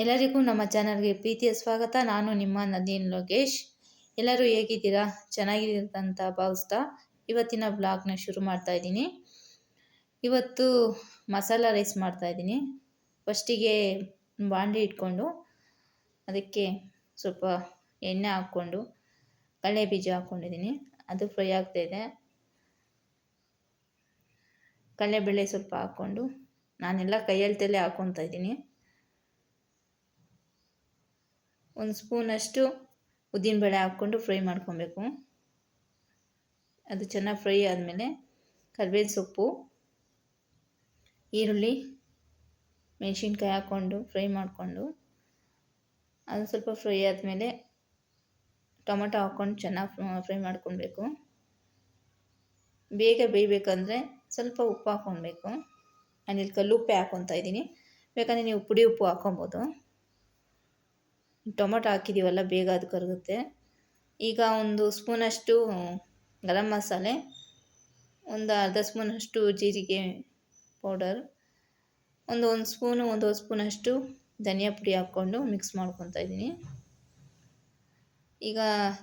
ಎಲ್ಲರಿಗೂ ನಮ್ಮ ಚಾನಲ್ಗೆ ಪ್ರೀತಿಯ ಸ್ವಾಗತ. ನಾನು ನಿಮ್ಮ ನದೀನ್ ಲೋಕೇಶ್. ಎಲ್ಲರೂ ಹೇಗಿದ್ದೀರಾ? ಅಂತ ಭಾವಿಸ್ತಾ ಇವತ್ತಿನ ಬ್ಲಾಗ್ನ ಶುರು ಮಾಡ್ತಾ ಇದ್ದೀನಿ. ಇವತ್ತು ಮಸಾಲ ರೈಸ್ ಮಾಡ್ತಾ ಇದ್ದೀನಿ. ಫಸ್ಟಿಗೆ ಬಾಂಡಿ ಇಟ್ಕೊಂಡು ಅದಕ್ಕೆ ಸ್ವಲ್ಪ ಎಣ್ಣೆ ಹಾಕ್ಕೊಂಡು ಕಡಲೆ ಬೀಜ ಹಾಕ್ಕೊಂಡಿದ್ದೀನಿ ಅದು ಫ್ರೈ ಆಗ್ತಾಯಿದೆ ಕಡಲೆಬೇಳೆ ಸ್ವಲ್ಪ ಹಾಕ್ಕೊಂಡು ನಾನೆಲ್ಲ ಕೈಯಲ್ಲಿ ತಲೆ ಹಾಕ್ಕೊತಾ ಇದ್ದೀನಿ. ಒಂದು ಸ್ಪೂನಷ್ಟು ಉದ್ದಿನಬೇಳೆ ಹಾಕ್ಕೊಂಡು ಫ್ರೈ ಮಾಡ್ಕೊಬೇಕು. ಅದು ಚೆನ್ನಾಗಿ ಫ್ರೈ ಆದಮೇಲೆ ಕರ್ಬೇವಿನ ಸೊಪ್ಪು, ಈರುಳ್ಳಿ, ಮೆಣಸಿನ್ಕಾಯಿ ಹಾಕ್ಕೊಂಡು ಫ್ರೈ ಮಾಡಿಕೊಂಡು ಅದು ಸ್ವಲ್ಪ ಫ್ರೈ ಆದಮೇಲೆ ಟೊಮೆಟೊ ಹಾಕ್ಕೊಂಡು ಚೆನ್ನಾಗಿ ಫ್ರೈ ಮಾಡ್ಕೊಬೇಕು ಬೇಗ ಬೇಯಬೇಕಂದ್ರೆ ಸ್ವಲ್ಪ ಉಪ್ಪು ಹಾಕ್ಕೊಳ್ಬೇಕು. ನಾನಿಲ್ಲಿ ಕಲ್ಲುಪ್ಪೆ ಹಾಕ್ಕೊತಾ ಇದ್ದೀನಿ. ಬೇಕಂದರೆ ನೀವು ಪುಡಿ ಉಪ್ಪು ಹಾಕ್ಕೊಬೋದು ಟೊಮೊಟೊ ಹಾಕಿದ್ದೀವಲ್ಲ, ಬೇಗ ಅದು ಕರಗುತ್ತೆ. ಈಗ ಒಂದು ಸ್ಪೂನಷ್ಟು ಗರಂ ಮಸಾಲೆ, ಒಂದು ಅರ್ಧ ಸ್ಪೂನಷ್ಟು ಜೀರಿಗೆ ಪೌಡರ್, ಒಂದು ಒಂದು ಸ್ಪೂನು ಒಂದು ಸ್ಪೂನಷ್ಟು ಧನಿಯಾ ಪುಡಿ ಹಾಕ್ಕೊಂಡು ಮಿಕ್ಸ್ ಮಾಡ್ಕೊತಾ ಇದ್ದೀನಿ. ಈಗ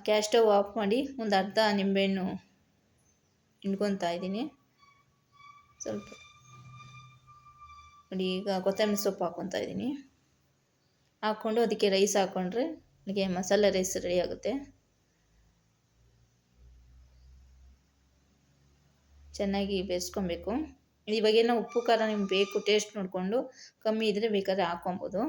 ಗ್ಯಾಸ್ ಸ್ಟವ್ ಆಫ್ ಮಾಡಿ ಒಂದು ಅರ್ಧ ನಿಂಬೆಹಣ್ಣು ಹಿಂಡ್ಕೊತಾ ಇದ್ದೀನಿ. ಸ್ವಲ್ಪ ನೋಡಿ, ಈಗ ಕೊತ್ತಂಬರಿ ಸೊಪ್ಪು ಹಾಕ್ಕೊತಾ ಇದ್ದೀನಿ. ಹಾಕ್ಕೊಂಡು ಅದಕ್ಕೆ ರೈಸ್ ಹಾಕ್ಕೊಂಡ್ರೆ ನನಗೆ ಮಸಾಲೆ ರೈಸ್ ರೆಡಿ ಆಗುತ್ತೆ. ಚೆನ್ನಾಗಿ ಬೇಯಿಸ್ಕೊಬೇಕು. ಇವಾಗೇನೋ ಉಪ್ಪು, ಖಾರ ನಿಮ್ಗೆ ಬೇಕು ಟೇಸ್ಟ್ ನೋಡಿಕೊಂಡು ಕಮ್ಮಿ ಇದ್ದರೆ ಬೇಕಾದ್ರೆ ಹಾಕ್ಕೊಬೋದು.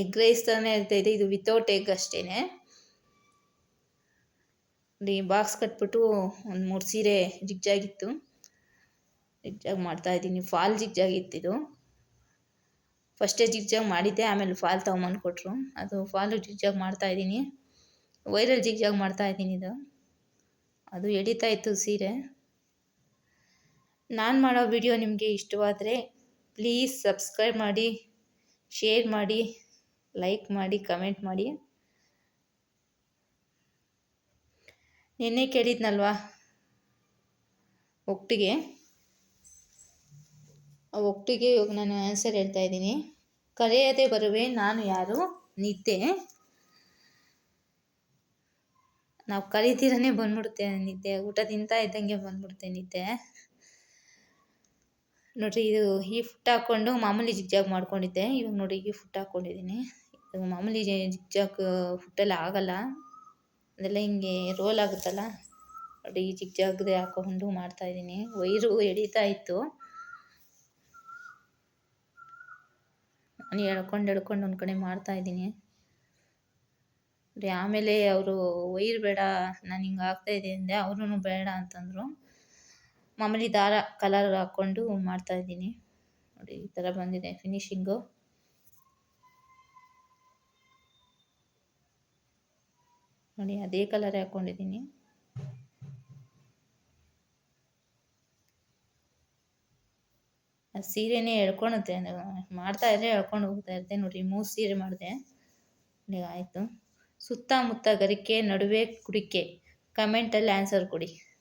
ಎಗ್ ರೈಸ್ ಥರನೇ ಇದೆ ಇದು ವಿತೌಟ್ ಎಗ್ ಅಷ್ಟೇ ನೋಡಿ ಬಾಕ್ಸ್ ಕಟ್ಬಿಟ್ಟು ಒಂದು ಮೂರು ಸೀರೆ ಜಿಗ್ಜಾಗಿತ್ತು. ಜಿಗ್ಜಾಗ್ ಮಾಡ್ತಾಯಿದ್ದೀನಿ ಫಾಲ್ ಜಿಗ್ಜಾಗಿತ್ತಿದು ಫಸ್ಟೇ ಜಿಗ್ಜಾಗ್ ಮಾಡಿದ್ದೆ, ಆಮೇಲೆ ಫಾಲ್ ತೊಗೊಂಬಂದು ಕೊಟ್ಟರು ಅದು ಫಾಲು ಜಿಗ್ಜಾಗ್ ಮಾಡ್ತಾಯಿದ್ದೀನಿ ವೈರಲ್ ಜಿಗ್ಜಾಗ್ ಮಾಡ್ತಾಯಿದ್ದೀನಿ ಇದು. ಅದು ಎಡಿತಾ ಇತ್ತು ಸೀರೆ. ನಾನು ಮಾಡೋ ವಿಡಿಯೋ ನಿಮಗೆ ಇಷ್ಟವಾದರೆ ಪ್ಲೀಸ್ ಸಬ್ಸ್ಕ್ರೈಬ್ ಮಾಡಿ ಶೇರ್ ಮಾಡಿ ಲೈಕ್ ಮಾಡಿ ಕಮೆಂಟ್ ಮಾಡಿ. ನಿನ್ನೆ ಕೇಳಿದ್ನಲ್ವಾ? ಒಟ್ಟಿಗೆ. ಒಟ್ಟಿಗೆ ಇವಾಗ ನಾನು ಆನ್ಸರ್ ಹೇಳ್ತಾ ಇದ್ದೀನಿ. ಕರೆಯದೆ ಬರುವೆ ನಾನು ಯಾರು? ನಿದ್ದೆ. ನಾವು ಕರೀತೀರನೇ ಬಂದ್ಬಿಡುತ್ತೆ ನಿದ್ದೆ. ಊಟ ತಿಂತಾ ಇದ್ದಂಗೆ ಬಂದ್ಬಿಡುತ್ತೆ ನಿದ್ದೆ. ನೋಡಿರಿ, ಇದು ಈ ಫುಟ್ ಹಾಕ್ಕೊಂಡು ಮಾಮೂಲಿ ಜಿಗ್ಜಾಗ್ ಮಾಡ್ಕೊಂಡಿದ್ದೆ. ಇವಾಗ ನೋಡಿ, ಈ ಫುಟ್ ಹಾಕ್ಕೊಂಡಿದ್ದೀನಿ ಇದು ಮಾಮೂಲಿ ಜಿಗ್ಜಾಗ್ ಫುಟ್ಟೆಲ್ಲ ಆಗಲ್ಲ. ಅದೆಲ್ಲ ಹಿಂಗೆ ರೋಲ್ ಆಗುತ್ತಲ್ಲ. ನೋಡಿ, ಈ ಜಿಗ್ಜಾಗ್ದೆ ಹಾಕ್ಕೊಂಡು ಮಾಡ್ತಾಯಿದ್ದೀನಿ ವೈರು ಎಳೀತಾ ಇತ್ತು. ನಾನು ಎಳ್ಕೊಂಡು ಎಳ್ಕೊಂಡು ಒಂದು ಕಡೆ ಮಾಡ್ತಾಯಿದ್ದೀನಿ ಆಮೇಲೆ ಅವರು ವೈರ್ ಬೇಡ, ನಾನು ಹಿಂಗೆ ಇದೆ ಅಂದೆ ಅವ್ರೂ ಬೇಡ ಅಂತಂದರು. ಮಾಮೂಲಿ ದಾರ ಕಲರ್ ಹಾಕ್ಕೊಂಡು ಮಾಡ್ತಾಯಿದ್ದೀನಿ ನೋಡಿ, ಈ ಥರ ಬಂದಿದೆ ಫಿನಿಶಿಂಗು ನೋಡಿ, ಅದೇ ಕಲರೇ ಹಾಕ್ಕೊಂಡಿದ್ದೀನಿ ಸೀರೆನೇ ಎಳ್ಕೊಳುತ್ತೆ ಮಾಡ್ತಾ ಇದ್ರೆ ಎಳ್ಕೊಂಡು ಹೋಗ್ತಾ ಇರ್ತೆ ನೋಡಿರಿ, ಮೂರು ಸೀರೆ ಮಾಡಿದೆ. ಆಯಿತು. ಸುತ್ತಮುತ್ತ ಗರಿಕೆ, ನಡುವೆ ಕುಡಿಕೆ. ಕಮೆಂಟಲ್ಲಿ ಆನ್ಸರ್ ಕೊಡಿ.